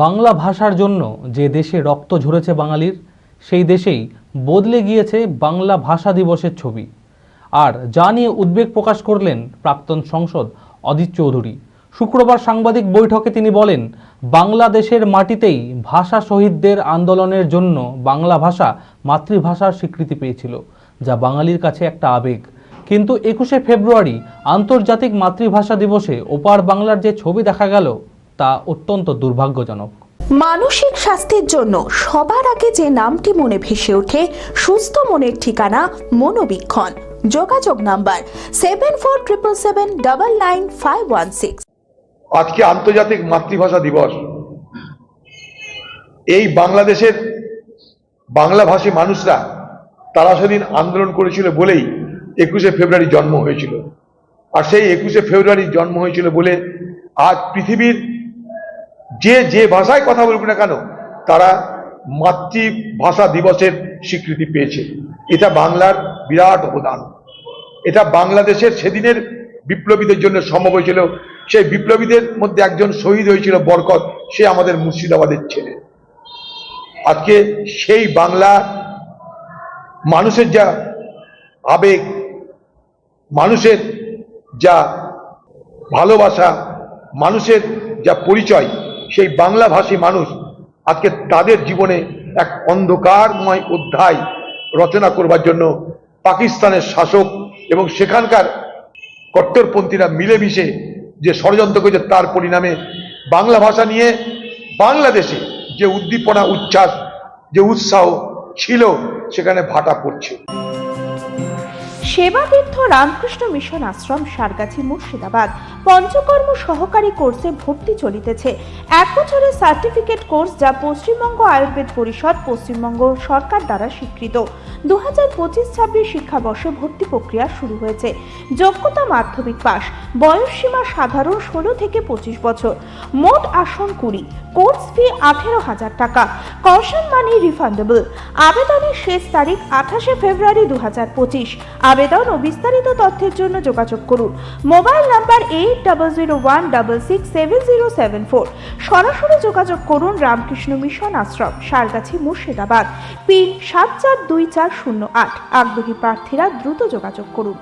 বাংলা ভাষার জন্য যে দেশে রক্ত ঝরেছে বাঙালির, সেই দেশেই বদলে গিয়েছে বাংলা ভাষা দিবসের ছবি। আর যা নিয়ে উদ্বেগ প্রকাশ করলেন প্রাক্তন সংসদ অজিত চৌধুরী। শুক্রবার সাংবাদিক বৈঠকে তিনি বলেন, বাংলাদেশের মাটিতেই ভাষা শহীদদের আন্দোলনের জন্য বাংলা ভাষা মাতৃভাষার স্বীকৃতি পেয়েছিল, যা বাঙালির কাছে একটা আবেগ। কিন্তু একুশে ফেব্রুয়ারি আন্তর্জাতিক মাতৃভাষা দিবসে ওপার বাংলার যে ছবি দেখা গেল তা অত্যন্ত দুর্ভাগ্যজনক। মানসিক স্বাস্থ্যের জন্য সবার আগে যে নামটি মনে ভেসে ওঠে সুস্থ মনের ঠিকানা মনোবীক্ষণ। যোগাযোগ number seven four triple seven double nine five one six আজকে আন্তর্জাতিক মাতৃভাষা দিবস। এই বাংলাদেশের বাংলাভাষী মানুষরা তারা সেদিন আন্দোলন করেছিল বলেই একুশে ফেব্রুয়ারি জন্ম হয়েছিল। আর সেই একুশে ফেব্রুয়ারি জন্ম হয়েছিল বলে আজ পৃথিবীর যে যে ভাষায় কথা বলুক না কেন, তারা মাতৃভাষা দিবসের স্বীকৃতি পেয়েছে। এটা বাংলার বিরাট অবদান। এটা বাংলাদেশের সেদিনের বিপ্লবীদের জন্য সম্ভব হয়েছিল। সেই বিপ্লবীদের মধ্যে একজন শহীদ হয়েছিল বরকত, সে আমাদের মুর্শিদাবাদের ছেলে। আজকে সেই বাংলা মানুষের যা আবেগ, মানুষের যা ভালোবাসা, মানুষের যা পরিচয় সেই বাংলাভাষী মানুষ আজকে তাদের জীবনে এক অন্ধকারময় অধ্যায় রচনা করবার জন্য পাকিস্তানের শাসক এবং সেখানকার কট্টরপন্থীরা মিলেমিশে যে ষড়যন্ত্র করেছে তার পরিণামে বাংলা ভাষা নিয়ে বাংলাদেশে যে উদ্দীপনা, উচ্ছ্বাস, যে উৎসাহ ছিল সেখানে ভাটা পড়ছে। সেবাতীর্থ রামকৃষ্ণ মিশন আশ্রম, সারগাছি মুর্শিদাবাদ। পঞ্চকর্ম সহকারী কোর্সে ভর্তি চলিতেছে। এক বছরের সার্টিফিকেট কোর্স যা পশ্চিমবঙ্গ আয়ুর্বেদ পরিষদ, পশ্চিমবঙ্গ সরকার দ্বারা স্বীকৃত। দু হাজার পঁচিশ ছাব্বিশ শিক্ষাবর্ষে ভর্তি প্রক্রিয়া শুরু হয়েছে। যোগ্যতা মাধ্যমিক পাস বয়সসীমা সাধারণ ষোলো থেকে পঁচিশ বছর। মোট আসন কুড়ি। কোর্স ফি আঠেরো হাজার টাকা। Caution money refundable. আবেদনের শেষ তারিখ আঠাশে ফেব্রুয়ারি দু হাজার পঁচিশ আবেদন ও বিস্তারিত তথ্যের জন্য যোগাযোগ করুন। Mobile number eight double zero one double six seven zero seven four সরাসরি যোগাযোগ করুন রামকৃষ্ণ মিশন আশ্রম সারগাছি মুর্শিদাবাদ। পিন সাত চার দুই চার শূন্য আট। আগ্রহী প্রার্থীরা দ্রুত যোগাযোগ করুন।